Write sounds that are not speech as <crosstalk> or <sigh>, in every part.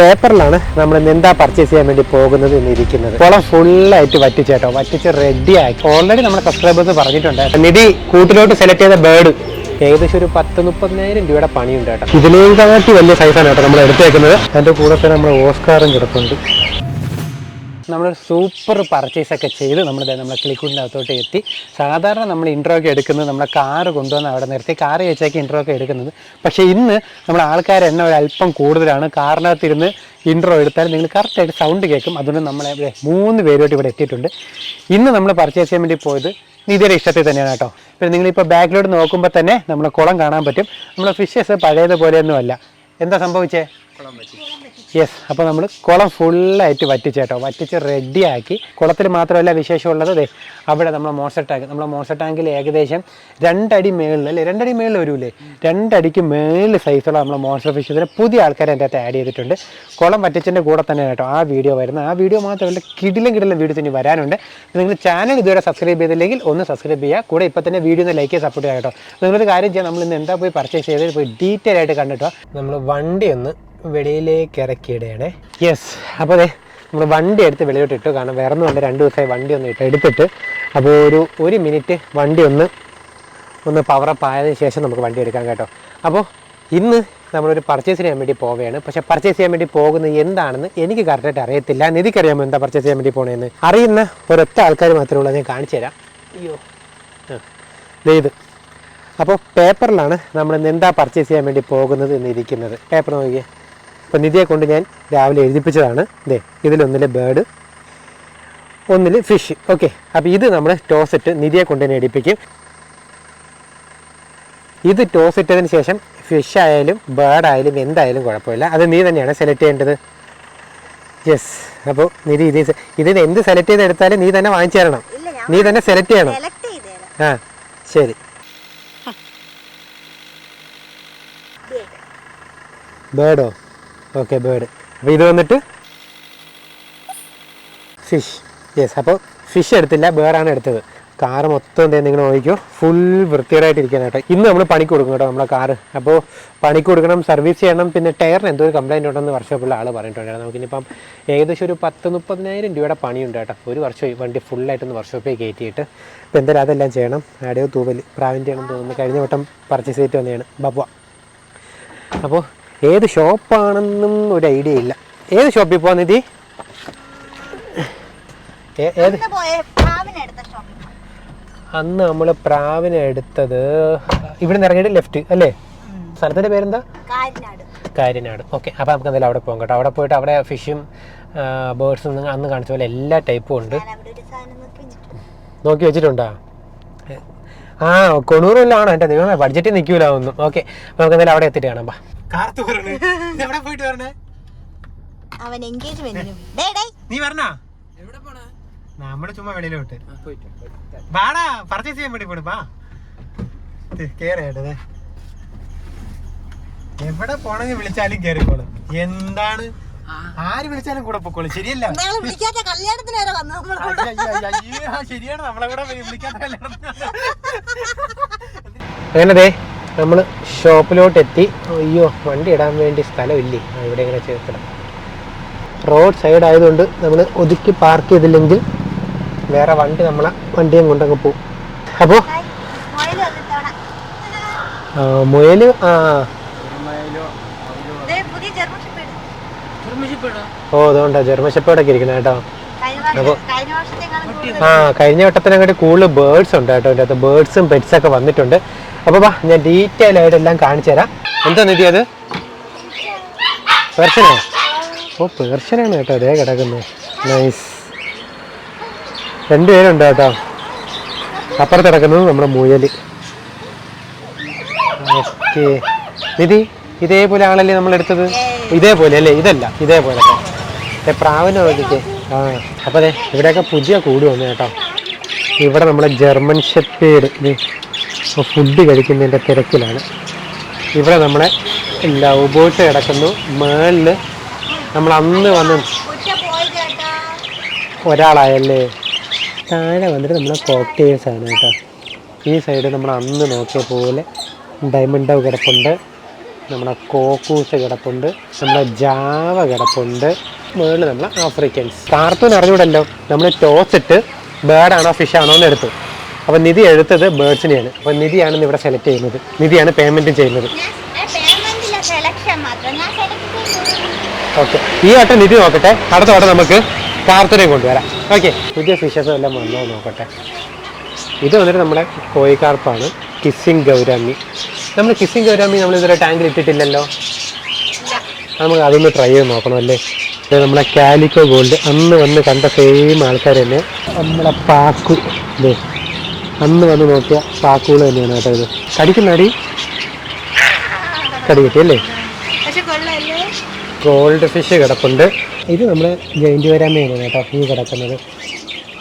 പേപ്പറിലാണ് നമ്മൾ എന്താ പർച്ചേസ് ചെയ്യാൻ വേണ്ടി പോകുന്നത് എന്ന് ഇരിക്കുന്നത് കുളം ഫുള്ളായിട്ട് വറ്റിച്ചേട്ടോ വറ്റിച്ച് റെഡി ആക്കി ഓൾറെഡി നമ്മുടെ സബ്സ്ക്രൈബേഴ്സ് പറഞ്ഞിട്ടുണ്ട്. നിധി കൂട്ടിലോട്ട് സെലക്ട് ചെയ്ത ബേർഡ് ഏകദേശം ഒരു പത്ത് മുപ്പതിനായിരം രൂപയുടെ പണിയുണ്ട് കേട്ടോ. ഇതിനേക്കാട്ടി വലിയ സൈസാണ് കേട്ടോ നമ്മൾ എടുത്തേക്കുന്നത്. അതിന്റെ കൂടെ തന്നെ നമ്മൾ ഓസ്കാറും കിടപ്പുണ്ട്. നമ്മൾ സൂപ്പർ പർച്ചേസ് ഒക്കെ ചെയ്ത് നമ്മൾ നമ്മളെ കിളിക്കൂടിന്റെ അകത്തോട്ട് എത്തി. സാധാരണ നമ്മൾ ഇൻട്രോ ഒക്കെ എടുക്കുന്നത് നമ്മുടെ കാറ് കൊണ്ടുവന്ന് അവിടെ നിർത്തി. കാറ് വെച്ചൊക്കെ ഇൻട്രോ ഒക്കെ എടുക്കുന്നത്. പക്ഷേ ഇന്ന് നമ്മൾ ആൾക്കാർ എണ്ണ ഒരു അല്പം കൂടുതലാണ്. കാറിനകത്തിരുന്ന് ഇൻട്രോ എടുത്താൽ നിങ്ങൾ കറക്റ്റായിട്ട് സൗണ്ട് കേൾക്കും. അതുകൊണ്ട് നമ്മളെ ഇവിടെ മൂന്ന് പേരോട്ട് ഇവിടെ എത്തിയിട്ടുണ്ട്. ഇന്ന് നമ്മൾ പർച്ചേസ് ചെയ്യാൻ വേണ്ടി പോയത് നിധിയുടെ ഇഷ്ടത്തിൽ തന്നെയാണ് കേട്ടോ. പിന്നെ നിങ്ങളിപ്പോൾ ബാക്കിലോട്ട് നോക്കുമ്പോൾ തന്നെ നമ്മളെ കുളം കാണാൻ പറ്റും. നമ്മളെ ഫിഷസ് പഴയതുപോലെയൊന്നുമല്ല. എന്താ സംഭവിച്ചേ? യെസ് അപ്പോൾ നമ്മൾ കുളം ഫുള്ളായിട്ട് വറ്റിച്ചേട്ടോ വറ്റിച്ച് റെഡിയാക്കി കുളത്തിൽ മാത്രമല്ല വിശേഷമുള്ളത് അതെ അവിടെ നമ്മൾ മോൺസ്റ്റർ ടാങ്ക് നമ്മൾ മോൺസ്റ്റർ ടാങ്കിൽ ഏകദേശം രണ്ടടി മേളിൽ അല്ലേ? രണ്ടടി മേളിൽ വരൂലേ? രണ്ടടിക്ക് മേളിൽ സൈസുള്ള നമ്മൾ മോൺസ്റ്റർ ഇതിന് പുതിയ ആൾക്കാരെ എന്റെ അകത്ത് ആഡ് ചെയ്തിട്ടുണ്ട്. കുളം വറ്റിച്ചതിന്റെ കൂടെ തന്നെ കേട്ടോ ആ വീഡിയോ വരുന്നത്. ആ വീഡിയോ മാത്രമല്ല കിടിലും കിടിലും വീഡിയോ തന്നെ വരാനുണ്ട്. നിങ്ങൾ ചാനൽ ഇതുവരെ സബ്സ്ക്രൈബ് ചെയ്തില്ലെങ്കിൽ ഒന്ന് സബ്സ്ക്രൈബ് ചെയ്യുക. കൂടെ ഇപ്പം തന്നെ വീഡിയോ ഒന്ന് ലൈക്ക് ചെയ്ത് സപ്പോർട്ട് ചെയ്യാം കേട്ടോ. നിങ്ങളൊരു കാര്യം ചെയ്യാം. നമ്മൾ ഇന്ന് എന്താ പോയി പർച്ചേസ് ചെയ്തത് പോയി ഡീറ്റെയിൽ ആയിട്ട് കണ്ടിട്ടോ. നമ്മൾ വണ്ടി ഒന്ന് വെളിയിലേക്ക് ഇറക്കിയിടുകയാണേ യെസ് അപ്പോൾ അതെ നമ്മൾ വണ്ടി എടുത്ത് വെളിയിലോട്ട് ഇട്ടു. കാരണം വേറെ ഒന്നും രണ്ട് ദിവസമായി വണ്ടി ഒന്ന് ഇട്ട് എടുത്തിട്ട്. അപ്പോൾ ഒരു ഒരു മിനിറ്റ് വണ്ടി ഒന്ന് ഒന്ന് പവറപ്പ് ആയതിന് ശേഷം നമുക്ക് വണ്ടി എടുക്കാം കേട്ടോ. അപ്പോൾ ഇന്ന് നമ്മളൊരു പർച്ചേസ് ചെയ്യാൻ വേണ്ടി പോവുകയാണ്. പക്ഷേ പർച്ചേസ് ചെയ്യാൻ വേണ്ടി പോകുന്നത് എന്താണെന്ന് എനിക്ക് കറക്റ്റായിട്ട് അറിയത്തില്ല. നിധിക്കറിയാമോ എന്താ പർച്ചേസ് ചെയ്യാൻ വേണ്ടി പോകണമെന്ന് അറിയുന്ന ഒരൊറ്റ ആൾക്കാർ മാത്രമേ ഉള്ളൂ. ഞാൻ കാണിച്ചു തരാം. അയ്യോ. ഇത്. അപ്പോൾ പേപ്പറിലാണ് നമ്മൾ ഇന്ന് എന്താ പർച്ചേസ് ചെയ്യാൻ വേണ്ടി പോകുന്നത് എന്ന് ഇരിക്കുന്നത് പേപ്പർ നോക്കിയേ അപ്പോൾ നിധിയെ കൊണ്ട് ഞാൻ രാവിലെ എഴുതിപ്പിച്ചതാണ്. ദേ ഇതിലൊന്നിൽ ബേർഡ് ഒന്നിൽ ഫിഷ് ഓക്കെ അപ്പോൾ ഇത് നമ്മൾ ടോസ് ഇട്ട് നിധിയെ കൊണ്ട് തന്നെ എടുപ്പിക്കും ഇത് ടോസ് ഇട്ടതിന് ശേഷം ഫിഷ് ആയാലും ബേർഡ് ആയാലും എന്തായാലും കുഴപ്പമില്ല. അത് നീ തന്നെയാണ് സെലക്ട് ചെയ്യേണ്ടത്. യെസ് അപ്പോൾ നിധി ഇത് ഇതിന് എന്ത് സെലക്ട് ചെയ്ത് എടുത്താലും നീ തന്നെ വാങ്ങിച്ചു തരണം. നീ തന്നെ സെലക്ട് ചെയ്യണം. ആ ശരി. ബേർഡോ ഓക്കെ ബേർഡ് അപ്പോൾ ഇത് വന്നിട്ട് ഫിഷ് യെസ് അപ്പോൾ ഫിഷ് എടുത്തില്ല ബേറാണ് എടുത്തത്. കാറ് മൊത്തം എന്തെങ്കിലും നിങ്ങൾ നോക്കിക്കോ. ഫുൾ വൃത്തികേടായിട്ട് ഇരിക്കാൻ കേട്ടോ. ഇന്ന് നമ്മൾ പണിക്ക് കൊടുക്കും കേട്ടോ നമ്മുടെ കാറ് അപ്പോൾ പണിക്ക് കൊടുക്കണം സർവീസ് ചെയ്യണം പിന്നെ ടയറിന് എന്തോ ഒരു കംപ്ലൈന്റ് ഉണ്ടെന്ന് വർഷമുള്ള ആൾ പറഞ്ഞിട്ടുണ്ടായിരുന്നു നമുക്കിനിപ്പം ഏകദേശം ഒരു പത്ത് മുപ്പതിനായിരം രൂപയുടെ പണിയുണ്ട് കേട്ടോ. ഒരു വർഷം വണ്ടി ഫുള്ളായിട്ടൊന്ന് വർഷോപ്പിൽ കയറ്റിയിട്ട് ഇപ്പോൾ എന്തായാലും അതെല്ലാം ചെയ്യണം. ആടെയോ തൂവൽ പ്രാവിന്റെ ആണെന്ന് തോന്നുന്നു. കഴിഞ്ഞ വട്ടം പർച്ചേസ് ചെയ്തിട്ട് വന്നതാണ്. ബബ്വ. അപ്പോൾ ഏത് ഷോപ്പാണെന്നും ഒരു ഐഡിയ ഇല്ല. ഏത് ഷോപ്പിൽ പോവാ നിധി? ഏത്? അന്ന് നമ്മൾ പ്രാവിനെ എടുത്തത് ഇവിടെ നിന്ന് ഇറങ്ങിയിട്ട് ലെഫ്റ്റ് അല്ലേ? സ്ഥലത്തിന്റെ പേരെന്താ? കാരിനാട്. കാര്യനാട് ഓക്കെ അപ്പോൾ നമുക്ക് എന്തായാലും അവിടെ പോകാം കേട്ടോ. അവിടെ പോയിട്ട് അവിടെ ഫിഷും ബേർഡ്സും അന്ന് കാണിച്ച പോലെ എല്ലാ ടൈപ്പും ഉണ്ട്. നോക്കി വെച്ചിട്ടുണ്ട്. വെച്ചിട്ടുണ്ടോ? ആ കൊണൂറിലാണോ എന്റെ ദൈവമേ ബഡ്ജറ്റിൽ നിൽക്കൂല ഒന്നും. ഓക്കെ നമുക്ക് എന്തായാലും അവിടെ എത്തിയിട്ട് കാണാം. ബാ എവിടെ പോയിട്ട് വരണേ? അവൻ എൻഗേജ്മെന്റിനും നീ പറഞ്ഞാ നമ്മൾ ചുമ്മാ വെളിയിലോട്ട്. വാടാ പർച്ചേസ് ചെയ്യാൻ വേണ്ടി പോണു. വാ. കേറേട്ടത് എവിടെ പോണെങ്കിൽ വിളിച്ചാലും കേറിക്കോളും എന്താണ്? ആര് വിളിച്ചാലും കൂടെ പൊക്കോളും. ശരിയല്ല. ശരിയാണ്. നമ്മളെ കൂടെ വിളിക്കാത്ത കല്യാണത്തിന്. അങ്ങനെ ദേ? നമ്മൾ ഷോപ്പിലോട്ട് എത്തി അയ്യോ വണ്ടി ഇടാൻ വേണ്ടി സ്ഥലമില്ലേ? ആ, ഇവിടെ ഇങ്ങനെ ചേർക്കണം. റോഡ് സൈഡ് ആയതുകൊണ്ട് നമ്മൾ ഒതുക്കി പാർക്ക് ചെയ്തില്ലെങ്കിൽ വേറെ വണ്ടി നമ്മളെ വണ്ടിയും കൊണ്ടങ്ങ് പോകും അപ്പോൾ മുയൽ ആ ഓ അതുകൊണ്ടാ ജർമ്മശപ്പോടൊക്കെ ഇരിക്കുന്നത് കേട്ടോ. അപ്പോൾ ആ കഴിഞ്ഞ വട്ടത്തിന് അങ്ങോട്ട് കൂടുതൽ ബേർഡ്സ് ഉണ്ട് കേട്ടോ. അതിന്റെ അകത്ത് ബേർഡ്സും പെറ്റ്സൊക്കെ വന്നിട്ടുണ്ട്. അപ്പോൾ വാ ഞാൻ ഡീറ്റെയിൽ ആയിട്ട് എല്ലാം കാണിച്ചു തരാം. എന്താ നിധി അത്? പേർഷനോ ഓ പേർഷനാണ് കേട്ടോ അതേ കിടക്കുന്നത് നൈസ് രണ്ടുപേരുണ്ട് കേട്ടോ. അപ്പുറത്ത് കിടക്കുന്നത് നമ്മുടെ മുയൽ ഓക്കെ നിധി ഇതേപോലെ ആണല്ലേ നമ്മൾ എടുത്തത്? ഇതേപോലെ അല്ലേ? ഇതല്ല ഇതേപോലെ പ്രാവിനെ നോക്കിക്കേ. ആ അപ്പോൾ അതെ ഇവിടെയൊക്കെ പുതിയ കൂട് വന്നു കേട്ടോ. ഇവിടെ നമ്മുടെ ജർമ്മൻ ഷെപ്പേഡ്. ഫുഡ് കഴിക്കുന്നതിന്റെ തിരക്കിലാണ്. ഇവിടെ നമ്മളെ ലവ് ബോട്ട് കിടക്കുന്നു. മേളിൽ നമ്മൾ അന്ന് വന്ന് ഒരാളായല്ലേ? താഴെ വന്നിട്ട് നമ്മളെ കോക്ടെയിൽസ് ആണ് കേട്ടോ. ഈ സൈഡ് നമ്മൾ അന്ന് നോക്കിയ പോലെ ഡയമണ്ട് ഡവ് കിടപ്പുണ്ട്. നമ്മുടെ കോക്കൂസ് കിടപ്പുണ്ട്. നമ്മുടെ ജാവ കിടപ്പുണ്ട്. മുകളിൽ നമ്മൾ ആഫ്രിക്കൻസ് കാർത്തൂൻ അറിഞ്ഞൂടല്ലോ. നമ്മൾ ടോസ് ഇട്ട് ബേർഡാണോ ഫിഷ് ആണോ എന്ന് എടുത്തു. അപ്പോൾ നിധി എടുത്തത് ബേർഡ്സിനെയാണ്. അപ്പോൾ നിധിയാണ് ഇവിടെ സെലക്ട് ചെയ്യുന്നത്. നിധിയാണ് പേയ്മെന്റ് ചെയ്യുന്നത്. ഓക്കെ ഈ വട്ടം നിധി നോക്കട്ടെ. അടുത്ത വട്ടം നമുക്ക് കാർത്തൂനെ കൊണ്ടുവരാം. ഓക്കെ പുതിയ ഫിഷസ് എല്ലാം വന്നോ നോക്കട്ടെ. ഇത് വന്നിട്ട് നമ്മുടെ കോഴിക്കാർപ്പാണ്. കിസ്സിങ് ഗൗരാമി നമ്മൾ കിസ്സിങ് ഗൗരാമി നമ്മൾ ഇതുവരെ ടാങ്കിൽ ഇട്ടിട്ടില്ലല്ലോ. നമുക്ക് അതൊന്ന് ട്രൈ ചെയ്ത് നോക്കണം അല്ലേ? ഇത് നമ്മളെ കാലിക്കോ ഗോൾഡ് അന്ന് വന്ന് കണ്ട സെയിം ആൾക്കാർ തന്നെ. നമ്മളെ പാക്കു. ഇല്ലേ അന്ന് വന്ന് നോക്കിയ താക്കൂൾ തന്നെയാണ് കേട്ടോ ഇത്. കടിക്കുന്നടി? കടി കിട്ടി അല്ലേ? ഗോൾഡ് ഫിഷ് കിടപ്പുണ്ട്. ഇത് നമ്മൾ ജയിന്റ് വരാമയാണ് കേട്ടോ ഈ കിടക്കുന്നത്.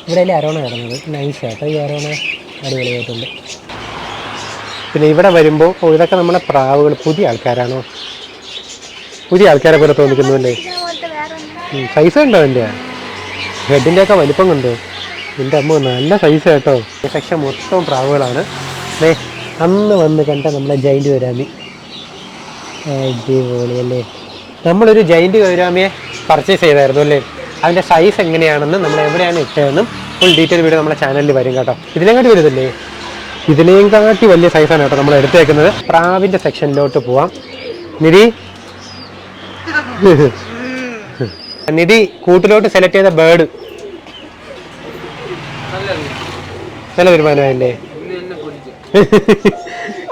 ഇവിടെ അല്ലേ അരോണ കിടന്നത്? നൈസ് കേട്ടോ ഈ അരോണ അടിപൊളിയായിട്ടുണ്ട്. പിന്നെ ഇവിടെ വരുമ്പോൾ ഓ ഇതൊക്കെ നമ്മുടെ പ്രാവുകൾ പുതിയ ആൾക്കാരാണോ? പുതിയ ആൾക്കാരെ പോലെ തോന്നിക്കുന്നുണ്ടേ സൈസ് ഉണ്ടോ എന്റെ ഹെഡിന്റെ ഒക്കെ വലിപ്പം കണ്ടോ? എന്റെ അമ്മ നല്ല സൈസ് കേട്ടോ സെക്ഷൻ മൊത്തം പ്രാവുകളാണ്. അല്ലേ അന്ന് വന്ന് കണ്ട നമ്മളെ ജൈന്റ് കൈരാമി അടിപൊളി അല്ലേ നമ്മളൊരു ജൈന്റ് കൈരാമിയെ പർച്ചേസ് ചെയ്തായിരുന്നു അല്ലേ? അതിന്റെ സൈസ് എങ്ങനെയാണെന്ന് നമ്മൾ എവിടെയാണ് ഇട്ടതെന്നും ഫുൾ ഡീറ്റെയിൽ വീഡിയോ നമ്മുടെ ചാനലിൽ വരും കേട്ടോ. ഇതിനെങ്ങാട്ടി വരുന്നില്ലേ ഇതിനെയും കാട്ടി വലിയ സൈസാണ് കേട്ടോ നമ്മൾ എടുത്തേക്കുന്നത്. പ്രാവിന്റെ സെക്ഷനിലോട്ട് പോവാം. നിധി. നിധി കൂട്ടിലോട്ട് സെലക്ട് ചെയ്ത ബേർഡ് നല്ല തീരുമാനമായില്ലേ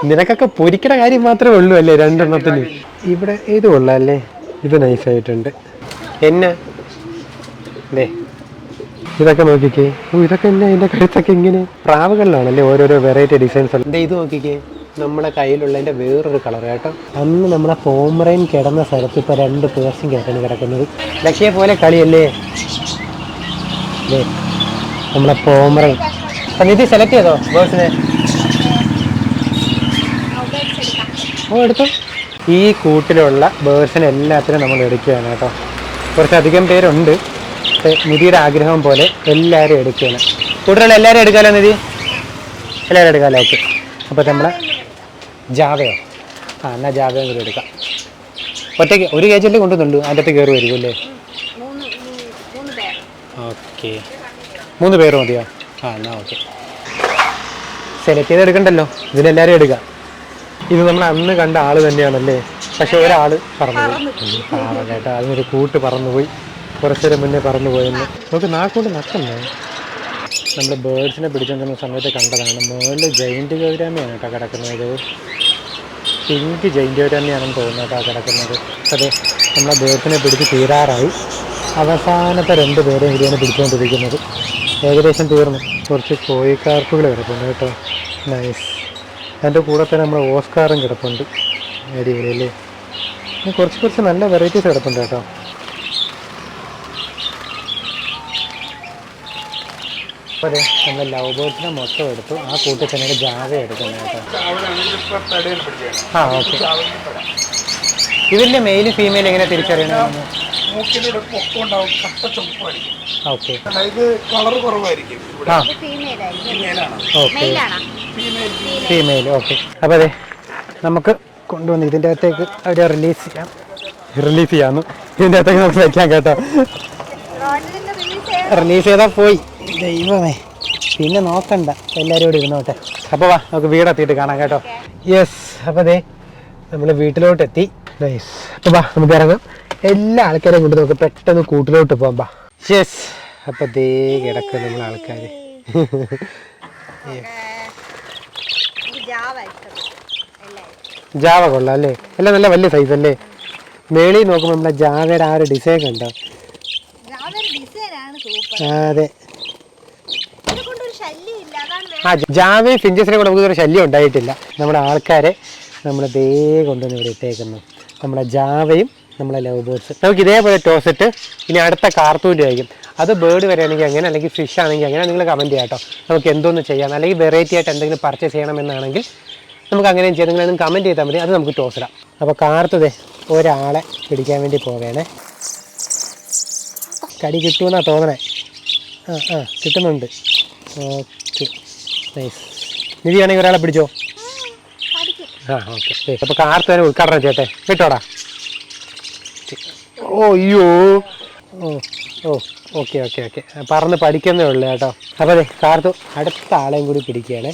നിനക്കൊക്കെ പൊരിക്കണ കാര്യം മാത്രമേ ഉള്ളൂ അല്ലേ രണ്ടെണ്ണത്തിന്? ഇവിടെ ഇത് കൊള്ളാല്ലേ? ഇത് നൈസായിട്ടുണ്ട് എന്നെ? അല്ലേ ഇതൊക്കെ നോക്കിക്കേ. ഓ ഇതൊക്കെ എന്നെ? എന്റെ കഴുത്തൊക്കെ ഇങ്ങനെ? പ്രാവുകളിലാണല്ലേ ഓരോരോ വെറൈറ്റി ഡിസൈൻസ് ഉണ്ട് ഇത് നോക്കിക്കേ. നമ്മുടെ കയ്യിലുള്ളതിന്റെ വേറൊരു കളർ കേട്ടോ. അന്ന് നമ്മുടെ പോമറൈൻ കിടന്ന സ്ഥലത്ത് ഇപ്പോൾ രണ്ട് പേഴ്സും കേട്ടാണ് കിടക്കുന്നത്. ലക്ഷ്യ പോലെ കളിയല്ലേ? അല്ലേ നമ്മളെ പോമറൻ അപ്പം നിധി സെലക്ട് ചെയ്തോ ബേഴ്സിനെ ഓ എടുത്തു. ഈ കൂട്ടിലുള്ള ബേഴ്സിനെ എല്ലാത്തിനും നമ്മൾ എടുക്കുകയാണ് കേട്ടോ. കുറച്ചധികം പേരുണ്ട്. നിധിയുടെ ആഗ്രഹം പോലെ എല്ലാവരും എടുക്കുകയാണ്. കൂട്ടിലുള്ള എല്ലാവരും എടുക്കാമല്ലോ നിധി? എല്ലാവരും എടുക്കാമല്ലോ ഓക്കെ അപ്പോൾ നമ്മളെ ജാവയോ? ആ എന്നാൽ ജാവയും കൂടി എടുക്കാം. ഒറ്റയ്ക്ക് ഒരു കെ കൊണ്ടുവന്നുണ്ട്. അതിന്റെ അകത്ത് കയറി വരുമല്ലേ ഓക്കെ മൂന്ന് പേര് മതിയോ? ആ എന്നാ ഓക്കെ. സെലക്ട് ചെയ്ത് എടുക്കണ്ടല്ലോ. ഇതിലെല്ലാവരും എടുക്കാം. ഇത് നമ്മൾ അന്ന് കണ്ട ആൾ തന്നെയാണല്ലേ? പക്ഷെ ഒരാൾ പറന്നുപോയി പാവം കേട്ടോ. അതിനൊരു കൂട്ട് പറന്നുപോയി കുറച്ചേരം മുന്നേ പറന്നുപോയെന്ന് നമുക്ക് നാക്കുകൊണ്ട് നക്കണ്ടേ? നമ്മൾ ബേർഡ്സിനെ പിടിച്ചുകൊണ്ടിരുന്ന സമയത്ത് കണ്ടതാണ്. മുകളിൽ ജയിന്റ് ഗൗരാമയാണ് കേട്ടോ കിടക്കുന്നത്. പിങ്ക് ജയിന്റ് ഗൗരാമയാണെന്ന് തോന്നുന്നു കേട്ടോ കിടക്കുന്നത്. അതെ നമ്മളെ ബേർഡ്സിനെ പിടിച്ച് തീരാറായി. അവസാനത്തെ രണ്ട് പേരെ ഇതിനെ പിടിച്ചുകൊണ്ടിരിക്കുന്നത് ഏകദേശം തീർന്നു. കുറച്ച് കോഴിക്കാർപ്പുകൾ കിടപ്പുണ്ട് കേട്ടോ. നൈസ് അതിന്റെ കൂടെ തന്നെ നമ്മുടെ ഓസ്കാറും കിടപ്പുണ്ട്. അടിപൊളി അല്ലേ കുറച്ച് കുറച്ച് നല്ല വെറൈറ്റീസ് കിടപ്പുണ്ട് കേട്ടോ. അതെ നമ്മൾ ലവ് ബേർഡ്സിനെ മൊത്തം എടുത്തു. ആ കൂട്ടിൽ തന്നെ ജാവ എടുക്കുന്നത് കേട്ടോ. ആ ഓക്കെ ഇതിന്റെ മെയിൽ ഫീമെയിൽ എങ്ങനെ തിരിച്ചറിയണമെന്ന് മൂക്കിലൂടെ പൊക്കമുണ്ടാവും കട്ട ചുമപ്പായിരിക്കും. ഓക്കെ. ഇത് കളർ കുറവായിരിക്കും ഇവിടെ. ആ. ഓക്കെ. Female okay. അപ്പോൾ അതെ നമുക്ക് കൊണ്ടുവന്ന് ഇതിന്റെ അകത്തേക്ക് അവരെ റിലീസ് ചെയ്യാം. റിലീസ് ചെയ്യാമെന്ന് ഇതിന്റെ അകത്തേക്ക് നമുക്ക് വയ്ക്കാം കേട്ടോ. റിലീസ് ചെയ്ത് റിലീസ് ചെയ്താൽ പോയി. ദൈവമേ. പിന്നെ നോക്കണ്ട. എല്ലാവരും കൂടി ഇരുന്നോട്ടെ. അപ്പോൾ വാ നമുക്ക് വീടെത്തിയിട്ട് കാണാം കേട്ടോ. യെസ് അപ്പോൾ അതെ നമ്മൾ വീട്ടിലോട്ട് എത്തി നൈസ് അപ്പോൾ വാ നമുക്ക് ഇറങ്ങാം. എല്ലാ ആൾക്കാരെയും കൊണ്ട് നമുക്ക് പെട്ടെന്ന് കൂട്ടിലോട്ട് പോകാം യെസ് അപ്പോൾ ദേ കിടക്കും നമ്മൾ ആൾക്കാർ ജാവ കൊള്ളാം അല്ലേ? എല്ലാം നല്ല വലിയ സൈസ് അല്ലേ? മേളിൽ നോക്കുമ്പോൾ നമ്മളെ ജാവയുടെ ആ ഒരു ഡിസൈൻ കണ്ടോ? അതെ. ആ ജാവയും ഫിഞ്ചസിനെ കൂടെ നമുക്ക് ഒരു ശല്യം ഉണ്ടായിട്ടില്ല. നമ്മുടെ ആൾക്കാരെ നമ്മൾ ദേ കൊണ്ടുവന്ന് ഇവിടെ ഇട്ടേക്കുന്നു. നമ്മളെ ജാവയും നമ്മളെ ലവ് ബേർഡ്സ് നമുക്ക് ഇതേപോലെ ടോസറ്റ് ഇനി അടുത്ത കാർത്തൂന്റെ ആയിരിക്കും. അത് ബേർഡ് വരികയാണെങ്കിൽ അങ്ങനെ അല്ലെങ്കിൽ ഫിഷ് ആണെങ്കിൽ അങ്ങനെ നിങ്ങൾ കമന്റ് ചെയ്യാം കേട്ടോ നമുക്ക് എന്തോന്ന് ചെയ്യാം? അല്ലെങ്കിൽ വെറൈറ്റി ആയിട്ട് എന്തെങ്കിലും പർച്ചേസ് ചെയ്യണമെന്നാണെങ്കിൽ നമുക്ക് അങ്ങനെ ചെയ്യാം. നിങ്ങൾ കമന്റ് ചെയ്താൽ മതി. അത് നമുക്ക് ടോസ് ഇടാം. അപ്പോൾ കാർത്തതേ ഒരാളെ പിടിക്കാൻ വേണ്ടി പോവേണേ. കടി കിട്ടുമെന്നാണ് തോന്നണേ. ആ ആ കിട്ടുന്നുണ്ട്. ഓക്കെ നൈസ് നിധി വേണമെങ്കിൽ ഒരാളെ പിടിച്ചോ? ആ ഓക്കെ അപ്പോൾ കാർത്ത് തന്നെ ഉദ്ഘാടനം ചെയ്യട്ടെ. വിട്ടോടാ. ഓ അയ്യോ. ഓ ഓ ഓക്കെ ഓക്കെ ഓക്കെ. പറഞ്ഞ് പഠിക്കുന്നേ ഉള്ളു കേട്ടോ. അപ്പൊ അതെ കാർത്തു അടുത്ത ആളെയും കൂടി പിടിക്കുകയാണ്.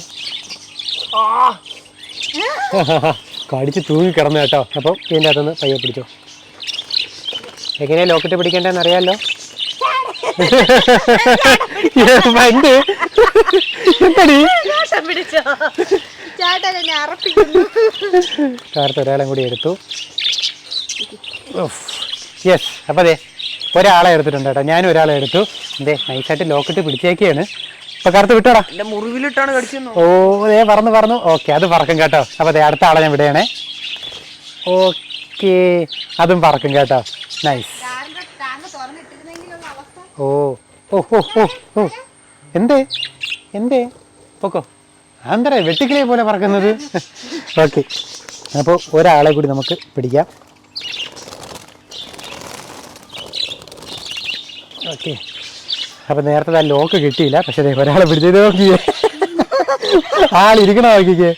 കടിച്ച് തൂങ്ങി കിടന്നു കേട്ടോ. അപ്പം ഇതിന്റെ അകത്തുനിന്ന് പയ്യെ പിടിച്ചോ. എങ്ങനെയാ ലോക്കറ്റ് പിടിക്കേണ്ടതെന്ന് അറിയാലോ? എന്തടി? കാർത്ത് ഒരാളും കൂടി എടുത്തു. യെസ് അപ്പോൾ അതെ ഒരാളെ എടുത്തിട്ടുണ്ട് കേട്ടോ. ഞാനും ഒരാളെ എടുത്തു. എന്തേ നൈസായിട്ട് ലോക്കറ്റ് പിടിച്ചേക്കാണ്. അപ്പോൾ കറുത്ത് വിട്ടോടാ. എന്റെ മുറിവിലിട്ടാണ് കടിച്ചത് ഓ ദേ പറന്നു പറന്നു. ഓക്കെ അത് പറക്കും കേട്ടോ. അപ്പോൾ അതെ അടുത്ത ആളെ ഞാൻ വിടുകയാണേ. ഓക്കേ അതും പറക്കും കേട്ടോ. നൈസ് ഓ ഓ ഓ ഓ ഓ. എന്തേ? എന്തേ? പൊക്കോ. അതെന്താ വെട്ടിക്കിളിയെ പോലെ പറക്കുന്നത്. <laughs> ഓക്കെ അപ്പോൾ ഒരാളെ കൂടി നമുക്ക് പിടിക്കാം. ഓക്കെ അപ്പം നേരത്തെ ആ ലോക്ക് കിട്ടിയില്ല പക്ഷേ ദേ ഒരാളെ പിടിച്ചത് നോക്കിയേ. ആളിരിക്കണ നോക്കിക്കേ.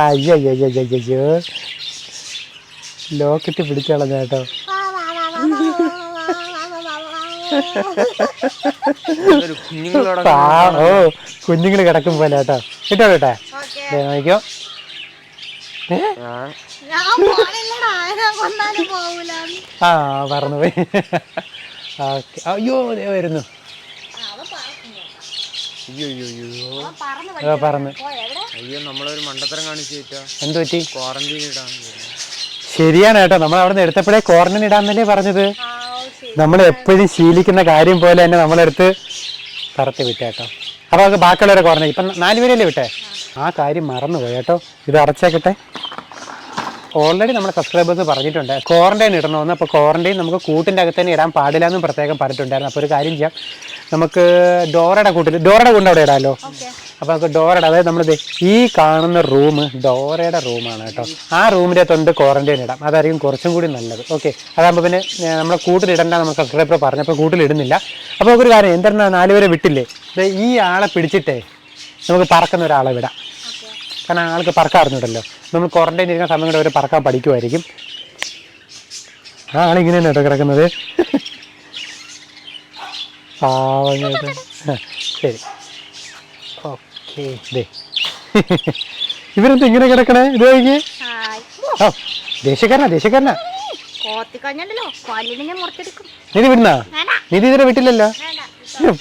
അയ്യോ അയ്യോ അയ്യോ അയ്യോ അയ്യോ ലോക്കറ്റ് പിടിച്ചോളാം ചേട്ടോ ഓ കുഞ്ഞുങ്ങൾ കിടക്കും പോലെ കേട്ടോ. കിട്ടോ കേട്ടെ. നോക്കിയോ ആ പറഞ്ഞു പോയി ഓക്കെ അയ്യോ വരുന്നു. അയ്യോ അയ്യോ അയ്യോ പറന്ന് ആ, പോ എവിടെ? അയ്യോ നമ്മളൊരു മണ്ടത്തരം കാണിച്ചു എന്ത് പറ്റി? ക്വാറന്റീൻ ഇടാൻ ശരിയാണ് കേട്ടോ. നമ്മൾ അവിടെ നിന്ന് എടുത്തപ്പോഴേ ഇടാൻ ഇടാന്നല്ലേ പറഞ്ഞത്. ഓ, ശരി. നമ്മൾ എപ്പോഴും ശീലിക്കുന്ന കാര്യം പോലെ തന്നെ നമ്മളെടുത്ത് പറത്ത് വിട്ടേ കേട്ടോ. അപ്പോൾ നമുക്ക് ബാക്കിയുള്ളവരെ ക്വാറന്റൈൻ. ഇപ്പം നാലുപേരല്ലേ വിട്ടേ? ആ കാര്യം മറന്നുപോയി കേട്ടോ. ഇത് അടച്ചേക്കട്ടെ. ഓൾറെഡി നമ്മുടെ സബ്സ്ക്രൈബേഴ്സ് പറഞ്ഞിട്ടുണ്ട്. ക്വാറന്റൈൻ ഇടണമെന്ന് അപ്പോൾ ക്വാറന്റൈൻ നമുക്ക് കൂട്ടിന്റെ അകത്ത് തന്നെ ഇടാൻ പാടില്ല എന്നും പ്രത്യേകം പറഞ്ഞിട്ടുണ്ടായിരുന്നു. അപ്പോൾ ഒരു കാര്യം ചെയ്യാം. നമുക്ക് ഡോറയുടെ കൂട്ടിൽ ഡോറയുടെ കൊണ്ട് അവിടെ ഇടാമല്ലോ അപ്പോൾ നമുക്ക് ഡോറയുടെ അതായത് നമ്മൾ ഈ കാണുന്ന റൂം ഡോറയുടെ റൂമാണ് കേട്ടോ. ആ റൂമിന്റെ തൊണ്ട് ക്വാറന്റൈൻ ഇടാം. അതായിരിക്കും കുറച്ചും കൂടി നല്ലത്. ഓക്കെ. അതാകുമ്പോൾ പിന്നെ നമ്മുടെ നമ്മൾ കൂട്ടിലിടണ്ട നമ്മൾ സബ്സ്ക്രൈബർ പറഞ്ഞപ്പോൾ കൂട്ടിലിടുന്നില്ല അപ്പോൾ നമുക്കൊരു കാര്യം എന്തെന്നാ നാലുപേരെ വിട്ടില്ലേ? ഈ ആളെ പിടിച്ചിട്ടേ നമുക്ക് പറക്കുന്ന ഒരാളെ വിടാം. കാരണം ആൾക്ക് പറക്കാൻ അറിഞ്ഞിട്ടല്ലോ നമ്മൾ ക്വാറന്റൈൻ ഇരിക്കുന്ന സമയം കൂടെ അവർ പറക്കാൻ പഠിക്കുമായിരിക്കും ആ ആളിങ്ങനെ തന്നെ കേട്ടോ കിടക്കുന്നത് ശരി. ഓക്കെ. ദേ. ഇവരെന്താ ഇങ്ങനെ കിടക്കണേ? ഇത് കഴിഞ്ഞ് ഓ ദേഷ്യക്കാരനാ ദേഷ്യക്കാരനാ ഞാൻ മുറിച്ചെടുക്കും. നിധി വിടുന്നാ? നിധി ഇതിനെ വിട്ടില്ലല്ലോ?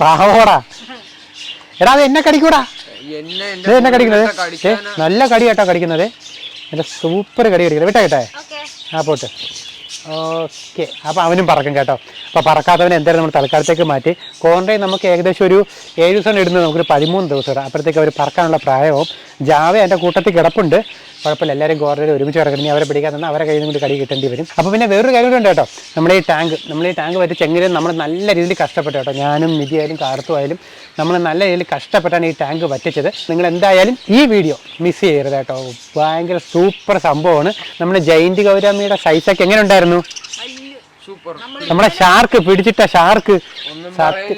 പാവോടാ. എടാ അത് എന്നെ കടിക്കൂടാ. എന്നെ കടിക്കുന്നത് നല്ല കടി കേട്ടോ കടിക്കുന്നത്. നല്ല സൂപ്പർ കടി കടിക്കുന്നത്. വിട്ടാ കേട്ടെ ആ പോട്ട്. ഓക്കെ. അപ്പോൾ അവനും പറക്കും കേട്ടോ. അപ്പോൾ പറക്കാത്തവനെ എന്തായാലും നമ്മൾ തൽക്കാലത്തേക്ക് മാറ്റി. ക്വാറന്റൈൻ നമുക്ക് ഏകദേശം ഒരു ഏഴ് ദിവസം ഇടുന്നത് നമുക്കൊരു പതിമൂന്ന് ദിവസം ഇടാം. അപ്പോഴത്തേക്ക് അവർ പറക്കാനുള്ള പ്രായവും ജാവ എന്റെ കൂട്ടത്തിൽ കിടപ്പുണ്ട്. കുഴപ്പമില്ല. എല്ലാവരും ഗോർഡർ ഒരുമിച്ച് കിടക്കണമെങ്കിൽ അവരെ പിടിക്കാൻ തന്നെ അവരെ കയ്യിൽ നിന്ന് കടി കിട്ടേണ്ടി വരും. അപ്പോൾ പിന്നെ വേറൊരു കാര്യം കൂടെ ഉണ്ട് കേട്ടോ. നമ്മുടെ ഈ ടാങ്ക് നമ്മൾ ഈ ടാങ്ക് പറ്റി ചെങ്ങിനും നമ്മൾ നല്ല രീതിയിൽ കഷ്ടപ്പെട്ടു കേട്ടോ. ഞാനും നിധിയായാലും കാർത്തുമായാലും നമ്മൾ നല്ല രീതിയിൽ കഷ്ടപ്പെട്ടാണ് ഈ ടാങ്ക് വറ്റിച്ചത് നിങ്ങൾ എന്തായാലും ഈ വീഡിയോ മിസ് ചെയ്യരുത് കേട്ടോ. ഭയങ്കര സൂപ്പർ സംഭവമാണ്. നമ്മുടെ ജയന്തി ഗൗരാമിയുടെ സൈസൊക്കെ എങ്ങനെ ഉണ്ടായിരുന്നു? നമ്മുടെ ഷാർക്ക് പിടിച്ചിട്ട ഷാർക്ക് സത്യം.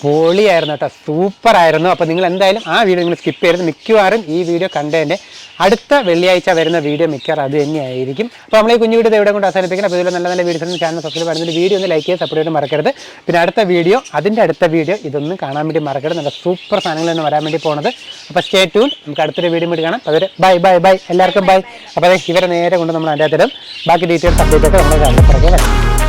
പൊളിയായിരുന്നു കേട്ടോ. സൂപ്പർ ആയിരുന്നു അപ്പോൾ നിങ്ങൾ എന്തായാലും ആ വീഡിയോ നിങ്ങൾ സ്കിപ്പ് ചെയ്യരുത്. മിക്കവാറും ഈ വീഡിയോ കണ്ടതിന്റെ അടുത്ത വെള്ളിയാഴ്ച വരുന്ന വീഡിയോ മിക്കവാറും അത് തന്നെയായിരിക്കും. അപ്പോൾ നമ്മൾ ഈ കുഞ്ഞു വീഡിയോ എവിടെ കൊണ്ട് അവസാനിപ്പിക്കണം? അപ്പോൾ നല്ല നല്ല വീഡിയോസ് ചാനൽ സബ്സ്ക്രൈബ് ചെയ്യുന്നത് വീഡിയോ ഒന്ന് ലൈക്ക് ചെയ്ത് സപ്പോർട്ട് ചെയ്യാൻ മറക്കരുത്. പിന്നെ അടുത്ത വീഡിയോ അതിന്റെ അടുത്ത വീഡിയോ ഇതൊന്നും കാണാൻ വേണ്ടി മറക്കരുത്. നല്ല സൂപ്പർ സാധനങ്ങൾ തന്നെ വരാൻ വേണ്ടി പോണത്. അപ്പോൾ സ്റ്റേ ട്യൂൺ നമുക്ക് അടുത്തൊരു വീഡിയോ കൂടി കാണാം. അതൊരു ബൈ ബൈ ബൈ എല്ലാവർക്കും ബൈ അപ്പോൾ അതെ ഇവരെ നേരെ കൊണ്ട് നമ്മൾ അതിന്റെ അകത്തിടും. ബാക്കി ഡീറ്റെയിൽസ് അപ്ഡേറ്റ് ഒക്കെ നമ്മുടെ ചാനൽ പുറകെ